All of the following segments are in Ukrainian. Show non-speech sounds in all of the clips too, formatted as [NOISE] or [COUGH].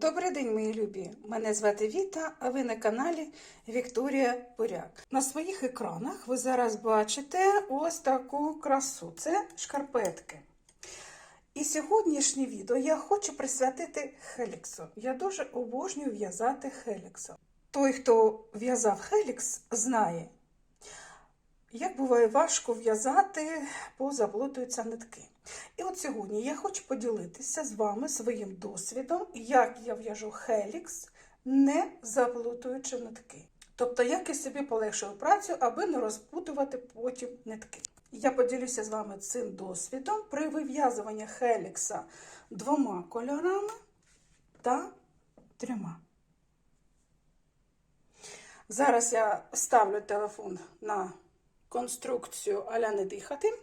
Добрий день, мої любі! Мене звати Віта, а ви на каналі Вікторія Буряк. На своїх екранах ви зараз бачите ось таку красу. Це шкарпетки. І сьогоднішнє відео я хочу присвятити Хеліксу. Я дуже обожнюю в'язати Хеліксом. Той, хто в'язав Хелікс, знає, як буває важко в'язати, бо заплутуються нитки. І от сьогодні я хочу поділитися з вами своїм досвідом, як я в'яжу Хелікс, не заплутуючи нитки. Тобто, як я собі полегшую працю, аби не розпутувати потім нитки. Я поділюся з вами цим досвідом при вив'язуванні Хелікса двома кольорами та трьома. Зараз я ставлю телефон на конструкцію аля не дихати.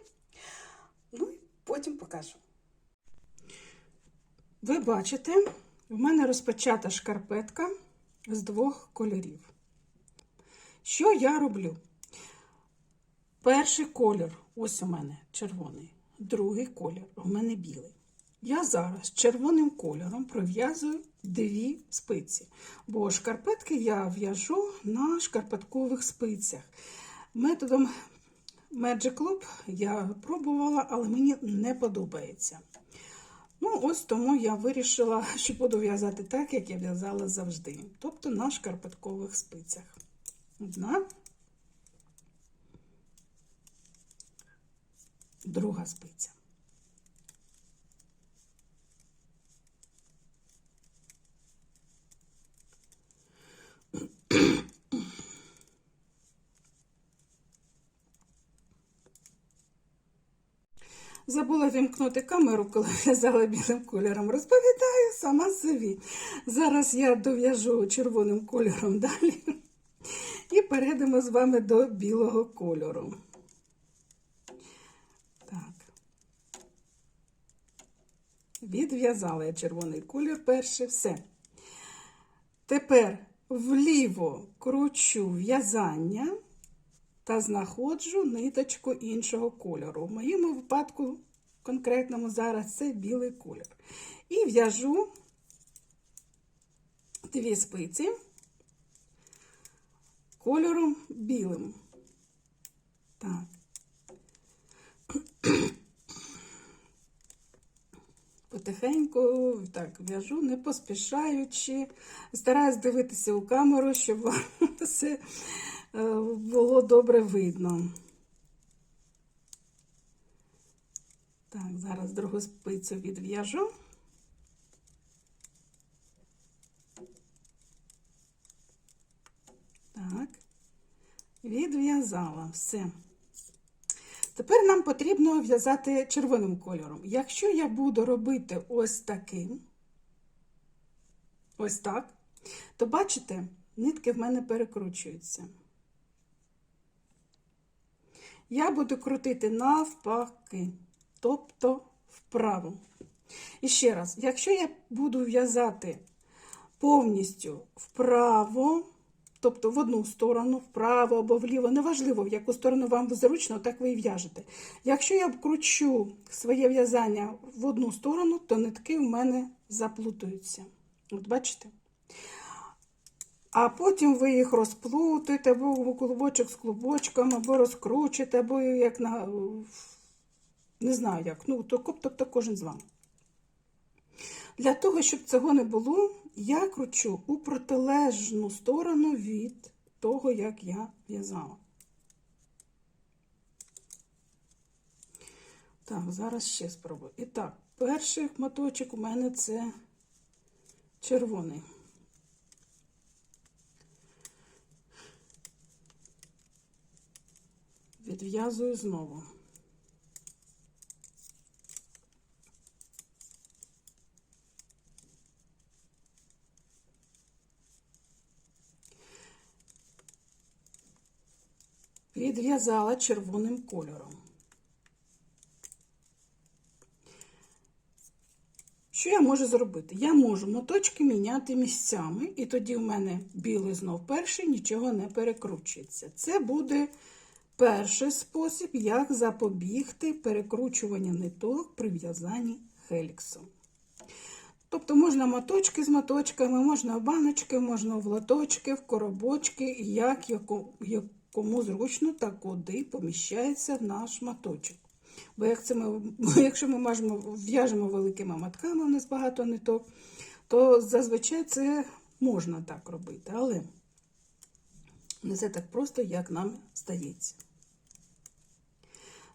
Ну і потім покажу. Ви бачите, в мене розпочата шкарпетка з двох кольорів. Що я роблю? Перший колір, ось у мене червоний, другий колір у мене білий. Я зараз червоним кольором пров'язую дві спиці, бо шкарпетки я в'яжу на шкарпеткових спицях. Методом Magic Club я пробувала, але мені не подобається. Ну, ось тому я вирішила, що буду в'язати так, як я в'язала завжди. Тобто на шкарпеткових спицях. Одна, друга спиця. Забула вімкнути камеру, коли в'язала білим кольором. Розповідаю сама собі. Зараз я дов'яжу червоним кольором далі. І перейдемо з вами до білого кольору. Так. Відв'язала я червоний колір перший. Все. Тепер вліво кручу в'язання та знаходжу ниточку іншого кольору. В моєму випадку, конкретному зараз, це білий колір. І в'яжу дві спиці кольором білим. Так. [CLEARS THROAT] Потихеньку так в'яжу, не поспішаючи, стараюсь дивитися у камеру, щоб [LAUGHS] все було добре видно. Так, зараз другу спицю відв'яжу. Так, відв'язала все. Тепер нам потрібно в'язати червоним кольором. Якщо я буду робити ось таким, ось так, то бачите, нитки в мене перекручуються. Я буду крутити навпаки, тобто вправо. І ще раз, якщо я буду в'язати повністю вправо, тобто в одну сторону, вправо або вліво, неважливо, в яку сторону вам зручно, так ви і в'яжете. Якщо я кручу своє в'язання в одну сторону, то нитки в мене заплутуються. От бачите? А потім ви їх розплутаєте, або клубочок з клубочком, або розкручуєте, або як на. Не знаю як. Ну, тобто кожен з вами. Для того, щоб цього не було, я кручу у протилежну сторону від того, як я в'язала. Так, зараз ще спробую. І так, перший моточок у мене це червоний. Відв'язую знову. Відв'язала червоним кольором. Що я можу зробити? Я можу моточки міняти місцями, і тоді в мене білий знов перший, нічого не перекручується. Це буде перший спосіб, як запобігти перекручуванню ниток при в'язанні хеліксом. Тобто можна моточки з моточками, можна в баночки, можна в лоточки, в коробочки, як якому зручно та куди поміщається наш моточок. Бо як це ми, якщо ми в'яжемо великими мотками, у нас багато ниток, то зазвичай це можна так робити, але не все так просто, як нам здається.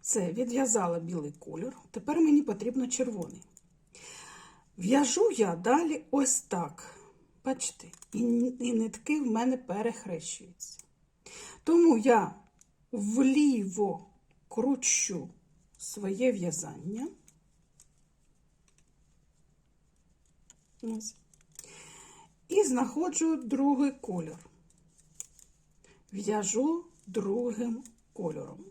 Все, відв'язала білий кольор. Тепер мені потрібно червоний. В'яжу я далі ось так. Бачите, і, нитки в мене перехрещуються. Тому я вліво кручу своє в'язання. І знаходжу другий кольор. В'яжу другим кольором.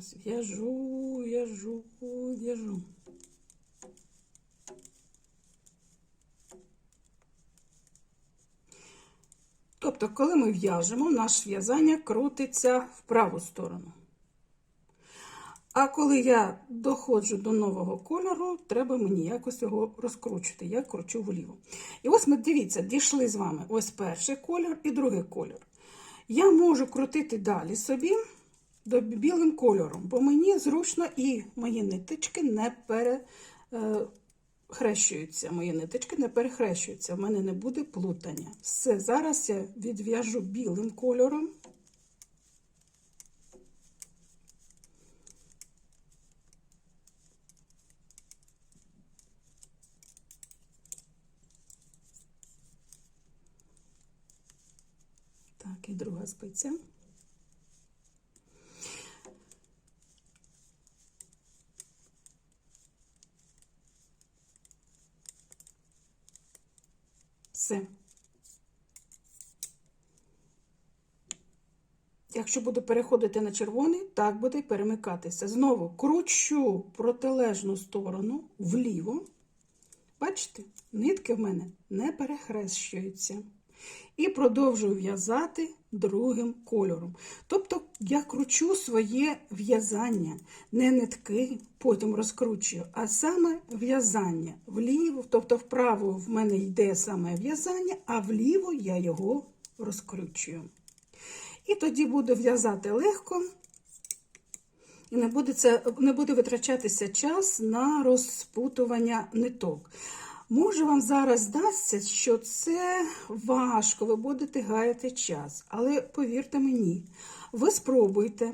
Ось в'яжу, в'яжу, в'яжу. Тобто, коли ми в'яжемо, наше в'язання крутиться в праву сторону. А коли я доходжу до нового кольору, треба мені якось його розкручувати. Я кручу вліво. І ось ми дивіться, дійшли з вами ось перший колір і другий колір. Я можу крутити далі собі білим кольором, бо мені зручно і мої ниточки не перехрещуються. Мої ниточки не перехрещуються, в мене не буде плутання. Все, зараз я відв'яжу білим кольором. Так, і друга спиця. Все. Якщо буду переходити на червоний, так буде перемикатися. Знову кручу протилежну сторону вліво. Бачите, нитки в мене не перехрещуються. І продовжую в'язати другим кольором. Тобто я кручу своє в'язання, не нитки, потім розкручую, а саме в'язання. Вліво, тобто вправо в мене йде саме в'язання, а вліво я його розкручую. І тоді буду в'язати легко, і не буде, це, не буде витрачатися час на розпутування ниток. Може, вам зараз здасться, що це важко, ви будете гаяти час, але повірте мені, ви спробуйте.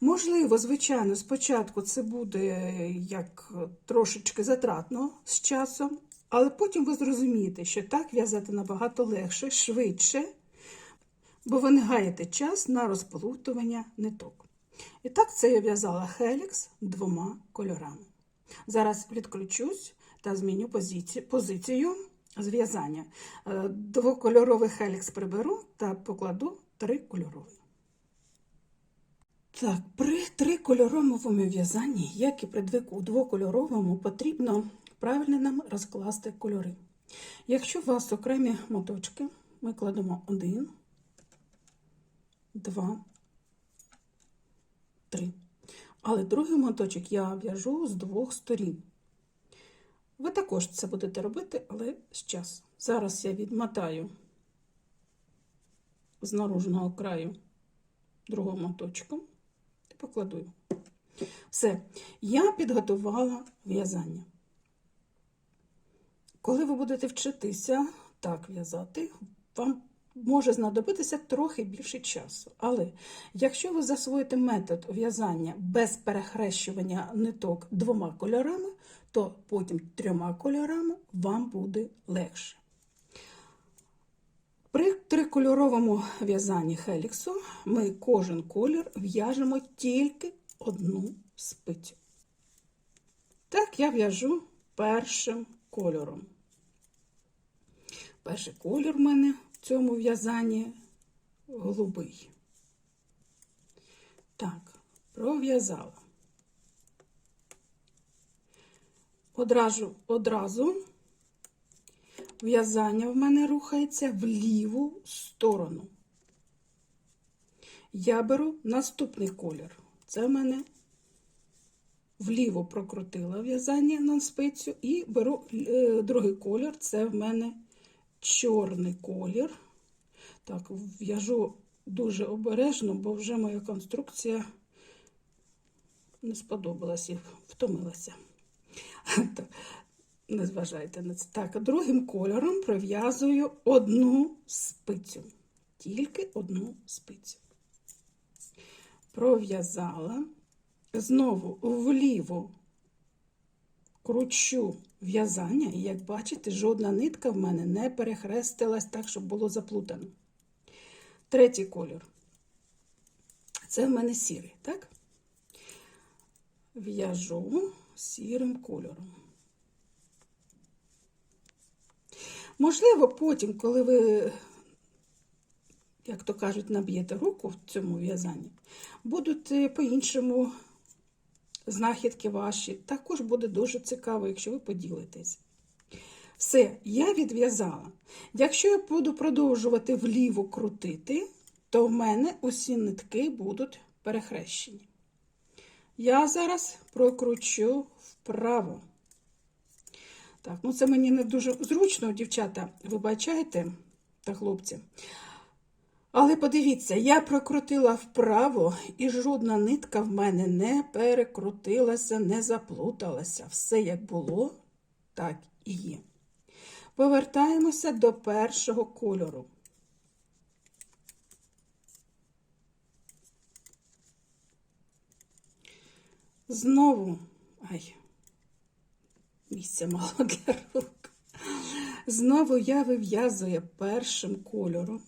Можливо, звичайно, спочатку це буде як трошечки затратно з часом, але потім ви зрозумієте, що так в'язати набагато легше, швидше, бо ви не гаєте час на розплутування ниток. І так це я в'язала хелікс двома кольорами. Зараз відключусь та зміню позицію, позицію зв'язання. Е, Двокольоровий хелікс приберу та покладу трикольоровий. Так, при трикольоровому в'язанні, як і при двокольоровому, потрібно правильно нам розкласти кольори. Якщо у вас окремі моточки, ми кладемо один, два, три. Але другий моточок я в'яжу з двох сторін. Ви також це будете робити, але з часу. Зараз я відмотаю з наружного краю другого моточку і покладу. Все, я підготувала в'язання. Коли ви будете вчитися так в'язати, вам може знадобитися трохи більше часу. Але якщо ви засвоїте метод в'язання без перехрещування ниток двома кольорами, то потім трьома кольорами вам буде легше. При трикольоровому в'язанні хеліксу ми кожен колір в'яжемо тільки одну спицю. Так я в'яжу першим кольором. Перший колір в мене в цьому в'язанні голубий. Так, пров'язала. Одразу, одразу в'язання в мене рухається в ліву сторону. Я беру наступний колір. Це в мене вліво прокрутила в'язання на спицю і беру е, другий колір. Це в мене чорний колір. Так, в'яжу дуже обережно, бо вже моя конструкція не сподобалась і втомилася. [LAUGHS] Так, не зважайте на це. Так, другим кольором пров'язую одну спицю. Тільки одну спицю. Пров'язала. Знову вліво кручу в'язання, і, як бачите, жодна нитка в мене не перехрестилась так, щоб було заплутано. Третій колір. Це в мене сірий, так? В'яжу сірим кольором. Можливо, потім, коли ви, як то кажуть, наб'єте руку в цьому в'язанні, будуть е, по-іншому знахідки ваші. Також буде дуже цікаво, якщо ви поділитесь. Все, я відв'язала. Якщо я буду продовжувати вліво крутити, то в мене усі нитки будуть перехрещені. Я зараз прокручу вправо. Так, ну це мені не дуже зручно, дівчата, вибачайте та хлопці. Але подивіться, я прокрутила вправо, і жодна нитка в мене не перекрутилася, не заплуталася. Все як було, так і є. Повертаємося до першого кольору. Знову, ай, місця мало для рук. Знову я вив'язую першим кольором.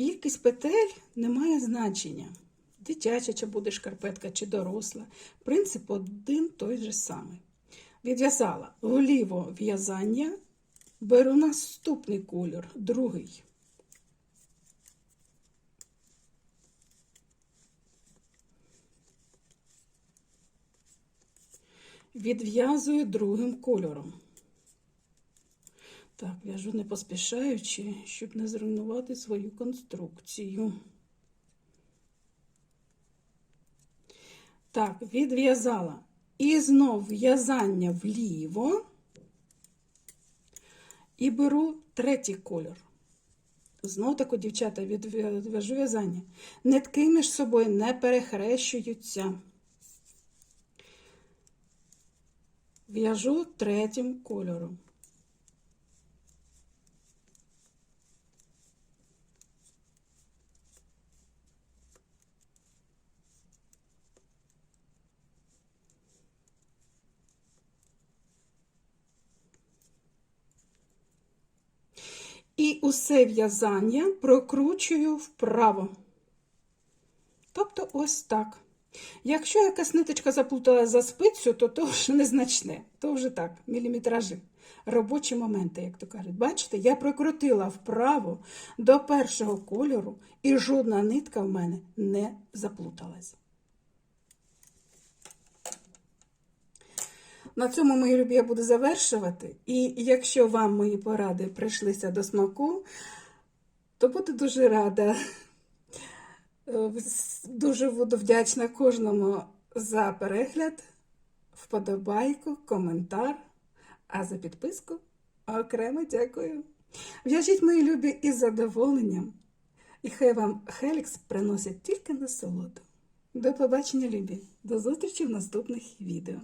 Кількість петель не має значення. Дитяча чи буде шкарпетка, чи доросла. Принцип один той же самий. Відв'язала вліво в'язання, беру наступний кольор, другий. Відв'язую другим кольором. Так, в'яжу не поспішаючи, щоб не зруйнувати свою конструкцію. Так, відв'язала. І знов в'язання вліво. І беру третій кольор. Знов таку, дівчата, відв'яжу в'язання. Нитки між собою не перехрещуються. В'яжу третім кольором. Усе в'язання прокручую вправо. Тобто ось так. Якщо якась ниточка заплутала за спицю, то то вже незначне, то вже так, міліметражі. Робочі моменти, як то кажуть. Бачите, я прокрутила вправо до першого кольору, і жодна нитка в мене не заплуталась. На цьому, мої любі, я буду завершувати. І якщо вам мої поради прийшлися до смаку, то буду дуже рада. Дуже буду вдячна кожному за перегляд, вподобайку, коментар, а за підписку окремо дякую. В'яжіть мої любі із задоволенням, і хай вам Хелікс приносить тільки насолоду. До побачення, любі! До зустрічі в наступних відео.